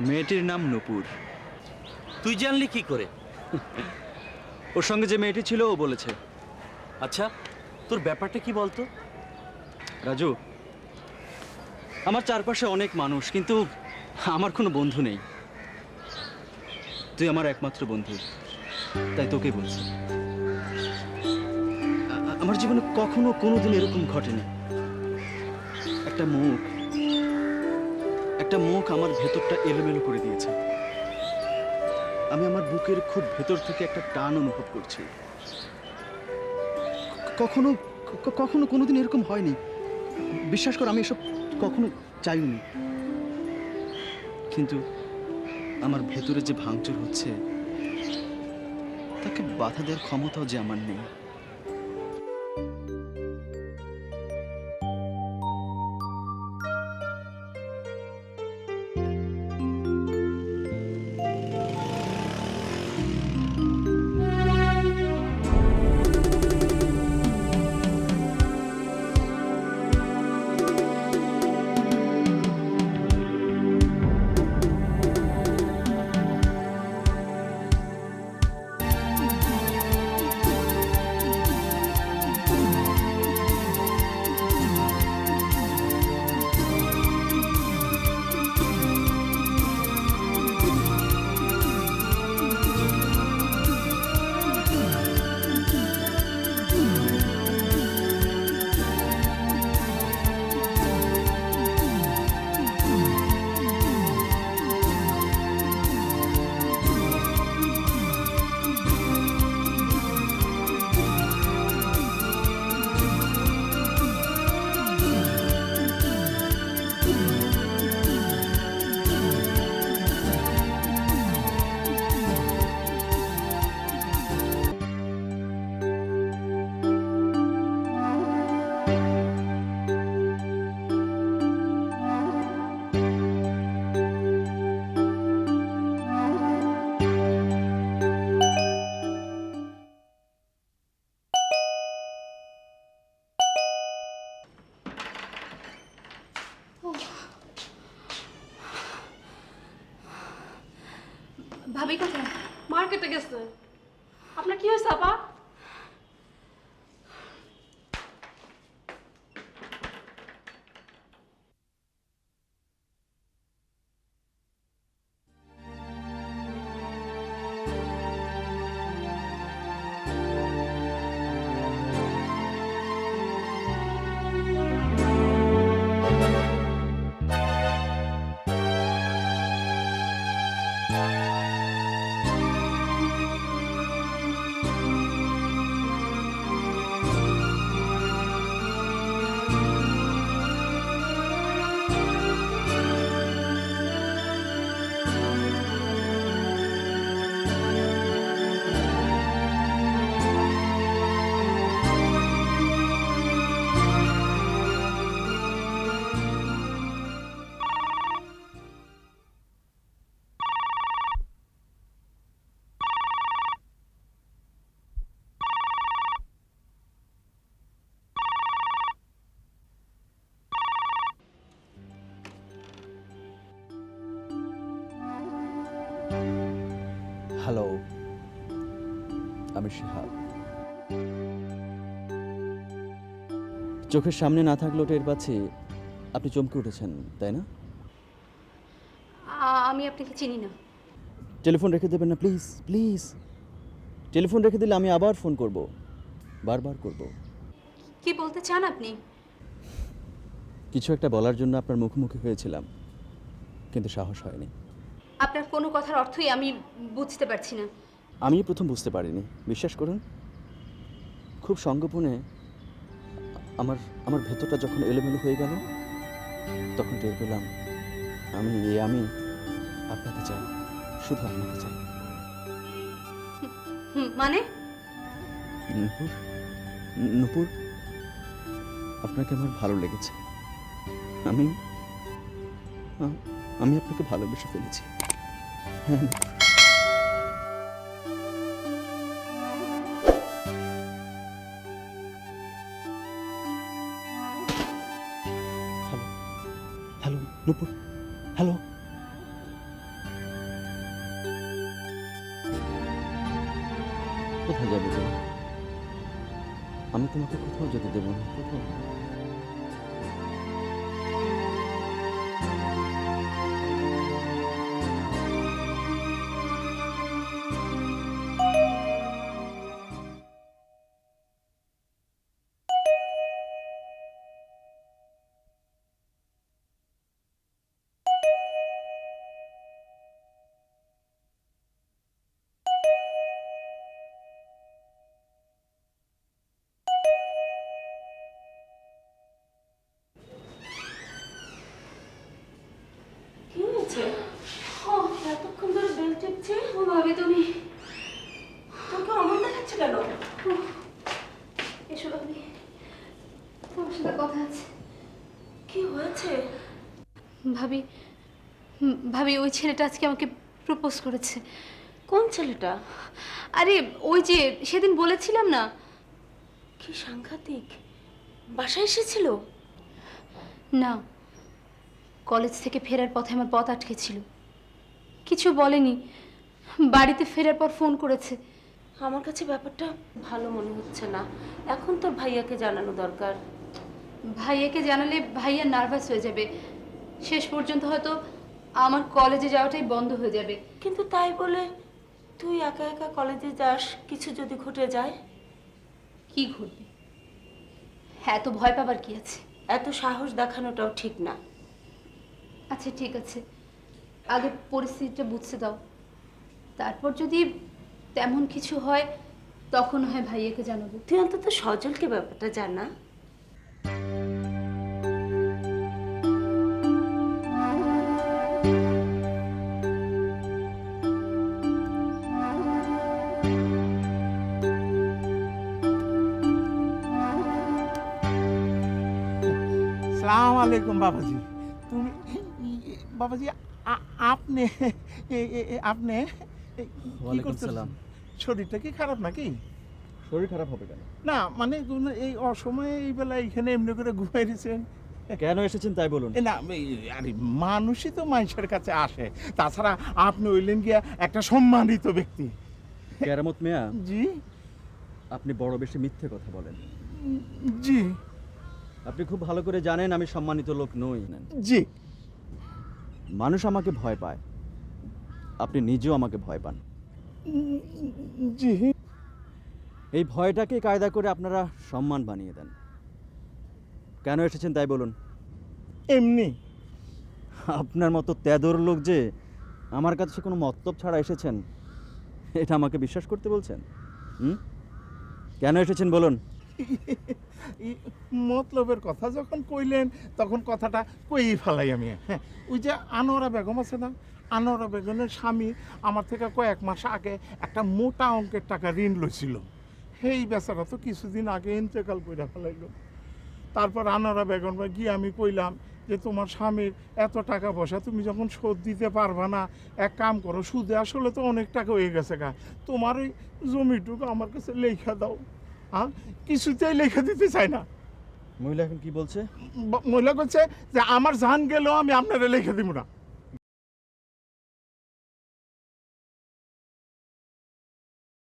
মেয়েটির নাম নূপুর। তুই জানলি কি করে? ওর সঙ্গে যে মেয়েটি ছিল ও বলেছে। আচ্ছা তোর ব্যাপারটা কি বলতো? রাজু আমার চারপাশে অনেক মানুষ কিন্তু আমার কোনো বন্ধু নেই। তুই আমার একমাত্র বন্ধু তাই তোকে বলছি। আমার জীবনে কখনো কোনোদিন এরকম ঘটেনি। একটা মুখ একটা মুখ আমার ভেতরটা এলোমেলো করে দিয়েছে। আমি আমার বুকের খুব ভেতর থেকে একটা টান অনুভব করছি। কখনো কখনো কোনোদিন এরকম হয়নি। বিশ্বাস কর, আমি এসব কখনো চাইনি। কিন্তু আমার ভেতরে যে ভাঙচুর হচ্ছে, তাকে বাধা দেওয়ার ক্ষমতাও যে আমার নেই। ভাবি কোথায় মার্কেটে গেছে। আপনার কি হয়েছে আপা? হ্যালো আমি শিহাব। চোখের সামনে না থাকলেও টের পাচ্ছি আপনি চমকে উঠেছেন তাই না? আমি আপনাকে চিনি না। টেলিফোন রেখে দেবেন না প্লিজ প্লিজ। টেলিফোন রেখে দিলে আমি আবার ফোন করব বারবার করব। কি বলতে চান আপনি? কিছু একটা বলার জন্য আপনার মুখোমুখি হয়েছিলাম কিন্তু সাহস হয়নি। আপনার কোনো কথার অর্থই আমি বুঝতে পারছি না। আমি প্রথম বুঝতে পারিনি। বিশ্বাস করুন খুব সঙ্গোপনে আমার আমার ভেতরটা যখন এলোমেলো হয়ে গেল তখন টের পেলাম আমি এ আমি আপনাকে চাই শুধু আপনাকে চাই। মানে? নুপুর নুপুর আপনাকে আমার ভালো লেগেছে। আমি আমি আপনাকে ভালোবেসে ফেলেছি। হ্যালো নুপুর হ্যালো কোথায় যাবে তুমি আমি তোমাকে কোথাও যেতে দেবো না কোথাও না। ও এতক্ষণ ধরে বেল টিপছে ও ভাবি তুমি তোকে অমন দেখাচ্ছে কেন? এসো ভাবি তোমার সাথে কথা আছে। কি হয়েছে? ভাবি ভাবি ওই ছেলেটা আজকে আমাকে প্রপোজ করেছে। কোন ছেলেটা? আরে ওই যে সেদিন বলেছিলাম না। কি সাংঘাতিক। বাসায় এসেছিল? না। কলেজ থেকে ফেরার পথে আমার পথ আটকে ছিল। কিছু বলেনি। বাড়িতে ফেরার পর ফোন করেছে। আমার কাছে ব্যাপারটা ভালো মনে হচ্ছে না। এখন তোর ভাইয়াকে জানানো দরকার। ভাইয়াকে জানালে ভাইয়া নার্ভাস হয়ে যাবে। শেষ পর্যন্ত হয়তো আমার কলেজে যাওয়াটাই বন্ধ হয়ে যাবে। কিন্তু তাই বলে তুই একা একা কলেজে যাস কিছু যদি ঘটে যায়? কি ঘটবে? হ্যাঁ এত ভয় পাবার কি আছে? এত সাহস দেখানোটাও ঠিক না। আচ্ছা ঠিক আছে। আগে পরিস্থিতিটা বুঝতে দাও। তারপর যদি তেমন কিছু হয় তখন হয় ভাইয়াকে জানাব। তুই অন্তত সজলকে ব্যাপারটা জানা সালাম আলাইকুম বাবাজি। তুমি বাবাজি আপনি আপনি কি করতেছেন? শরীরটা কি খারাপ নাকি? শরীর খারাপ হবে কেন? না মানে এই অসময়ে এই বেলা এখানে এমনি করে ঘুমাই দিয়েছেন। কেন এসেছেন তাই বলুন। না আরে মানুষই তো মানুষের কাছে আসে। তাছাড়া আপনি হইলেন গিয়া একটা সম্মানিত ব্যক্তি। কেরামত মিয়া জি। আপনি বড় বেশি মিথ্যে কথা বলেন। জি। আপনি খুব ভালো করে জানেন আমি সম্মানিত লোক নই। জি। মানুষ আমাকে ভয় পায়। আপনি নিজেও আমাকে ভয় পান। জি। এই ভয়টাকে কায়দা করে আপনারা সম্মান বানিয়ে দেন। কেন এসেছেন তাই বলুন। এমনি। আপনার মতো তেদর লোক যে আমার কাছে কোনো মতলব ছাড়া এসেছেন এটা আমাকে বিশ্বাস করতে বলছেন? হুম? কেন এসেছেন বলুন। মতলবের কথা যখন কইলেন, তখন কথাটা কইই ফেলাই আমি। হ্যাঁ ওই যে আনোয়ারা বেগম আছে না? আনোয়ারা বেগমের স্বামী আমার থেকে কয়েক মাস আগে একটা মোটা অঙ্কের টাকা ঋণ লইছিল। সেই বেচারা তো কিছুদিন আগে ইন্তেকাল করে ফেলাইলো। তারপর আনোয়ারা বেগম গিয়ে আমি কইলাম যে, তোমার স্বামীর এত টাকা পয়সা তুমি যখন শোধ দিতে পারবা না, এক কাম করো, সুদে আসলে তো অনেক টাকা হয়ে গেছে গা। তোমার ওই জমিটুকু আমার কাছে লেখা দাও। হ্যাঁ কিছুতেই লেখা দিতে চায় না। মহিলা এখন কি বলছে? মহিলা বলছে যে আমার জান গেলেও আমি আপনারা লিখে দিব না।